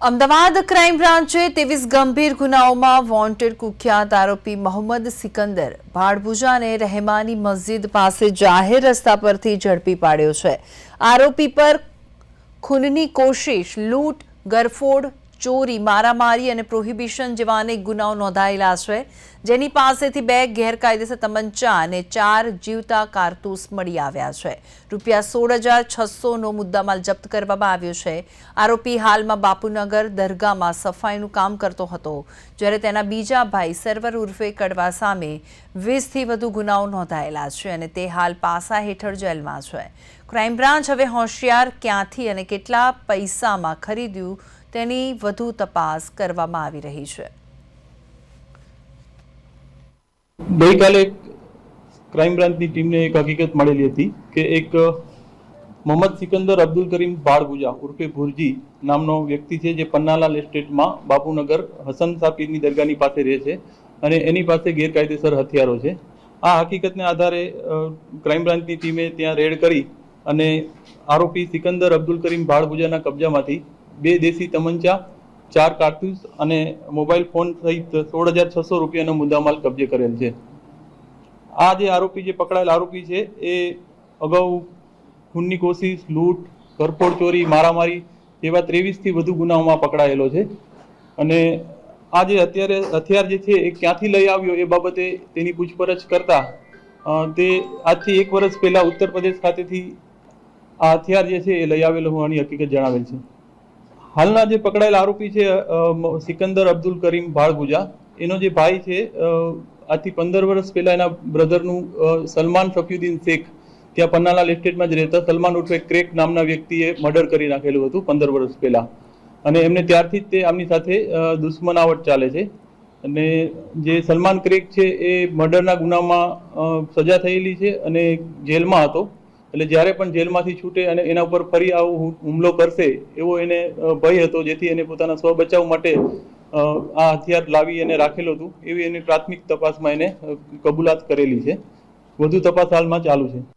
Ahmedabad crime બ્રાન્ચે ત્રેવીસ ગંભીર ગુનાઓમાં wanted કુખ્યાત આરોપી મોહમ્મદ સિકંદર ભાડભુજાને રહેમાની મસ્જિદ પાસે જાહેર રસ્તા પરથી ઝડપી પાડ્યો છે. આરોપી પર ખૂનની કોશિશ, લૂંટ, ગરફોડ ચોરી, મારામારી અને પ્રોહિબિશન જેવા અનેક ગુનાઓ નોંધાયેલા છે. જેની પાસેથી બે ગેરકાયદેસર તમંચા અને ચાર જીવતા કારતૂસ મળી આવ્યા છે. રૂપિયા સોળ હજાર છસોનો મુદ્દામાલ જપ્ત કરવામાં આવ્યો છે. આરોપી હાલમાં બાપુનગર, દરગાહમાં સફાઈનું કામ કરતો હતો, જ્યારે તેના બીજા ભાઈ સર્વર ઉર્ફે કડવા સામે વીસથી વધુ ગુનાઓ નોંધાયેલા છે અને તે હાલ પાસા હેઠળ જેલમાં છે. ક્રાઇમ બ્રાન્ચ હવે હોશિયાર ક્યાંથી અને કેટલા પૈસામાં ખરીદ્યું તેની વધુ તપાસ કરવામાં આવી રહી છે. ગઈકાલે ક્રાઇમ બ્રાન્ચની ટીમને એક હકીકત મળેલી હતી કે એક મોહમ્મદ સિકંદર, અબ્દુલ કરીમ બાળગુજા ઉર્ફે ભુરજી નામનો વ્યક્તિ છે જે પન્નાલાલ એસ્ટેટમાં બાપુનગર હસન સાપીરની દરગાહની પાસે રહે છે અને એની પાસે ગેરકાયદેસર હથિયારો છે. આ હકીકતને આધારે ક્રાઇમ બ્રાન્ચની ટીમે ત્યાં રેડ કરી અને આરોપી સિકંદર, અબ્દુલ કરીમ બાળગુજાના કબજામાંથી બે દેશી તમંચા, ચાર કારતૂસ અને મોબાઈલ ફોન સહિત સોળ હજાર છસો રૂપિયાનો મુદ્દામાલ કબજે કરેલ છે. આ જે આરોપી જે પકડાયેલ આરોપી છે, એ અગાઉ ખૂનની કોશિશ, લૂંટ ઘરફોડ ચોરી, મારામારી જેવા ત્રેવીસથી વધુ ગુનાઓમાં પકડાયેલો છે. અને આ જે અત્યારે હથિયાર જે છે, એ ક્યાંથી લઈ આવ્યો એ બાબતે તેની પૂછપરછ કરતા તે આજથી એક વર્ષ પહેલા ઉત્તર પ્રદેશ ખાતેથી આ હથિયાર જે છે, એ લઈ આવેલો હોવાની હકીકત જણાવેલ છે. હાલના જે પકડાયેલ આરોપી છે સિકંદર અબ્દુલ કરીમ ભાળગુજા એનો જે ભાઈ છે આથી પંદર વર્ષ પહેલા એના બ્રધરનું સલમાન શફીઉદ્દીન શેખ, ત્યાં પન્નાલાલ એસ્ટેટમાં જ રહેતા સલમાન ઉર્ફે ક્રેક નામના વ્યક્તિએ મર્ડર કરી નાખેલું હતું પંદર વર્ષ પહેલા. અને એમને ત્યારથી જ તે આમની સાથે દુશ્મનાવટ ચાલે છે. અને જે સલમાન ક્રેક છે, એ મર્ડરના ગુનામાં સજા થયેલી છે અને જેલમાં હતો. એટલે જ્યારે પણ જેલમાંથી છૂટે અને એના ઉપર ફરી આવો હુમલો કરશે, એવો એને ભય હતો, જેથી એને પોતાના સ્વ બચાવ માટે આ હથિયાર લાવી અને રાખેલું હતું, એવી એની પ્રાથમિક તપાસમાં એને કબૂલાત કરેલી છે. વધુ તપાસ હાલમાં ચાલુ છે.